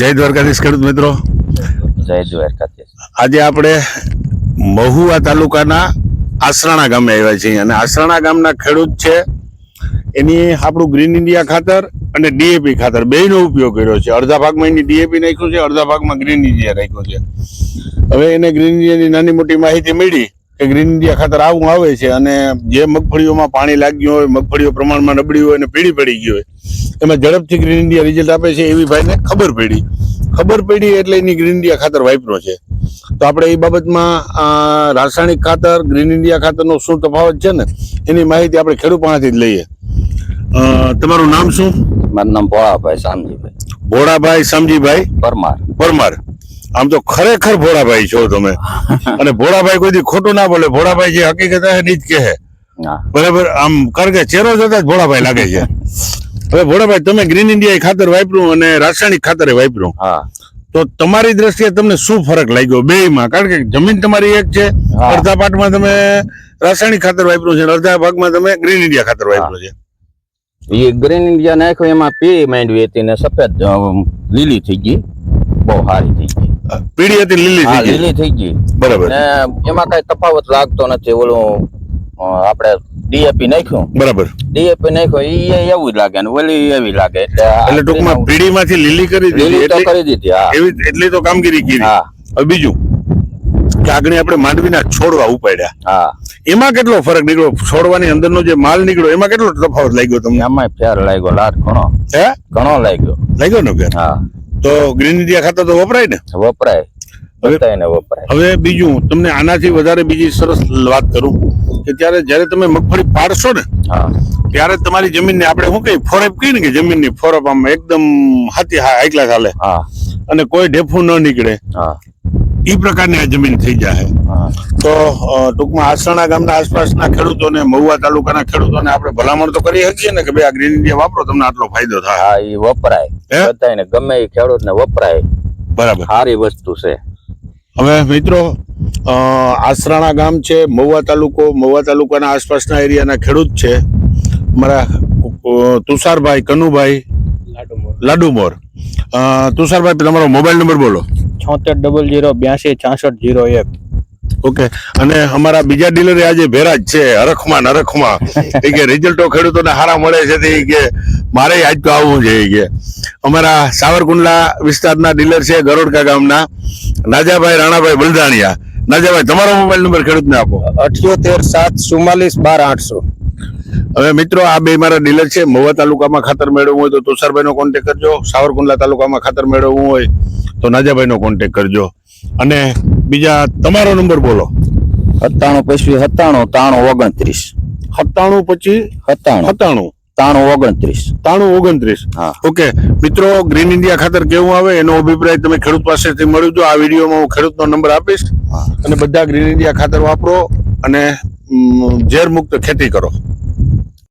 જય દ્વારકાધીશ ખેડૂત મિત્રો. જય દ્વારકાધીશ. આજે આપણે મહુવા તાલુકાના આસરાણા ગામે આવ્યા છીએ અને આસરાણા ગામના ખેડૂત છે. એની આપણું ગ્રીન ઇન્ડિયા ખાતર અને ડીએપી ખાતર બેયનો ઉપયોગ કર્યો છે. અડધા ભાગમાં એની ડીએપી નાખ્યું છે અડધા ભાગમાં ગ્રીન ઇન્ડિયા નાખ્યું છે. હવે એને ગ્રીન ઇન્ડિયાની નાની મોટી માહિતી મળી. કે ગ્રીન ઇન્ડિયા ખાતર આવું આવે છે અને જે મગફળીઓમાં પાણી લાગ્યું હોય મગફળીઓ પ્રમાણમાં નબળી હોય અને પીળી પડી ગઈ હોય એમાં ઝડપથી ગ્રીન ઇન્ડિયા રિઝલ્ટ આપે છે એવી ભાઈને ખબર પડી. ખબર પડી એટલે એની ગ્રીન ઇન્ડિયા ખાતર વાપરો છે. તો આપણે એ બાબતમાં રાસાયણિક ખાતર ગ્રીન ઇન્ડિયા ખાતરનો શું તફાવત છે ને એની માહિતી આપણે ખેડૂત પાસેથી જ લઈએ. તમારું નામ શું? મારું નામ ભોળાભાઈ શામજીભાઈ. ભોળાભાઈ શામજીભાઈ? પરમાર. પરમાર. આમ તો ખરેખર ભોળાભાઈ છો તમે. અને ભોળાભાઈ કોઈ ખોટું ના બોલે. ભોળાભાઈ જે હકીકત હે જ કહે. બરાબર? આમ કારણ કે ચહેરો જોતા જ ભોળાભાઈ લાગે છે. હવે ભોળાભાઈ તમે ગ્રીન ઇન્ડિયા ખાતર વાપર્યું અને રાસાયણિક ખાતરે વાપર્યું. હા. તો તમારી દ્રષ્ટિએ તમને શું ફરક લાગ્યો બે માં કારણ કે જમીન તમારી એક છે. અડધા પાટમાં તમે રાસાયણિક ખાતર વાપર્યું છે અડધા ભાગમાં તમે ગ્રીન ઇન્ડિયા ખાતર વાપર્યું છે. એ ગ્રીન ઇન્ડિયા નાખ્યો એમાં પી માંડવી હતી ને સફેદ લીલી થઈ ગઈ. બહુ સારી થઈ ગઈ. પીળી હતી લીલી થઈ ગઈ. લીલી થઈ ગઈ. બરાબર. ને એમાં કઈ તફાવત લાગતો નથી ઓલું આપણે ડીએપી નાખ્યું. બરાબર. ડીએપી નાખ્યો એ એવું જ લાગે ને ઓલી એવી લાગે એટલે એટલે ટૂંકમાં પીડીમાંથી લીલી કરી દીધી એટલે કરી દીધી હા. એવી એટલી તો કામગીરી કરી. હા. હવે બીજું કે આગળ આપણે માંડવીના છોડવા ઉપાડ્યા. હા. એમાં કેટલો ફરક નીકળ્યો? છોડવાની અંદરનો જે માલ નીકળ્યો એમાં કેટલો તફાવત લાગ્યો તમને? આમાં ફેર લાગ્યો લાટ ઘણો. હે? ઘણો લાગ્યો. લાગ્યો ને ફેર હા. તો ગ્રીન ઇન્ડિયા ખાતર તો વપરાય ને? વપરાય. હવે- વપરાય. હવે બીજું તમને આનાથી વધારે બીજી સરસ વાત કરું કે ત્યારે જ્યારે તમે મગફળી પાડશો ને ત્યારે તમારી જમીનને આપણે શું કહીએ? ફોરપ કહીએ ને કે જમીનની ફોરપ આમ એકદમ હાથી હા એકલા ચાલે હા. અને કોઈ ઢેફું ન નીકળે. હા. એ પ્રકારની આ જમીન થઈ જાય તો ટૂંકમાં આસણા ગામના આસપાસના ખેડૂતોને મહુવા તાલુકાના ખેડૂતોને આપણે ભલામણ તો કરી શકીએ ને કે ભાઈ આ ગ્રીન ઇન્ડિયા વાપરો તમને આટલો ફાયદો થાય. હા એ વપરાય. હે? બધાયને ગમે એ ખેડૂત ને વપરાય. બરાબર. સારી વસ્તુ છે. હવે મિત્રો અ, આસરાણા ગામ છે મહુવા તાલુકો મહુવા તાલુકાના આસપાસના એરિયાના ખેડૂત છે. મારા તુષારભાઈ કનુભાઈ લાડુમોર. અ, તુષારભાઈ તમારો મોબાઈલ નંબર બોલો. છોતેર ડબલ જીરો બ્યાસી છાસઠ જીરો એક. ઓકે. અને અમારા બીજા ડીલરે આજે ભેરા જ છે હરખમાં નરખમાં એ કે રિઝલ્ટો ખેડૂતોને સારા મળે છે તે કે મારે આજ તો આવવું છે કે. અમારા સાવરકુંડલા વિસ્તારના ડીલર છે ગરોડકા ગામના નાજાભાઈ રાણાભાઈ બલદાણિયા નાજાભાઈ તમારો મોબાઈલ નંબર ખેડૂતને આપો. અઠ્યોતેર સાત ચુમ્માલીસ બાર આઠસો. હવે મિત્રો આ બે મારા ડીલર છે. મહુવા તાલુકામાં ખાતર મેળવવું હોય તો તુષારભાઈનો કોન્ટેક કરજો. સાવરકુંડલા તાલુકામાં ખાતર મેળવવું હોય તો નાજાભાઈનો કોન્ટેક કરજો. અને બીજા તમારો નંબર બોલો. સત્તાણું પછી સત્તાણું તાણું ઓગણત્રીસ. સત્તાણું પછી સત્તાણું. સત્તાણું. તાણું ઓગણત્રીસ. તાણું ઓગણત્રીસ. હા. ઓકે. મિત્રો ગ્રીન ઇન્ડિયા ખાતર કેવું આવે એનો અભિપ્રાય તમે ખેડૂત પાસેથી મળ્યું તો આ વિડીયોમાં હું ખેડૂતનો નંબર આપીશ. અને બધા ગ્રીન ઇન્ડિયા ખાતર વાપરો અને ઝેર મુક્ત ખેતી કરો.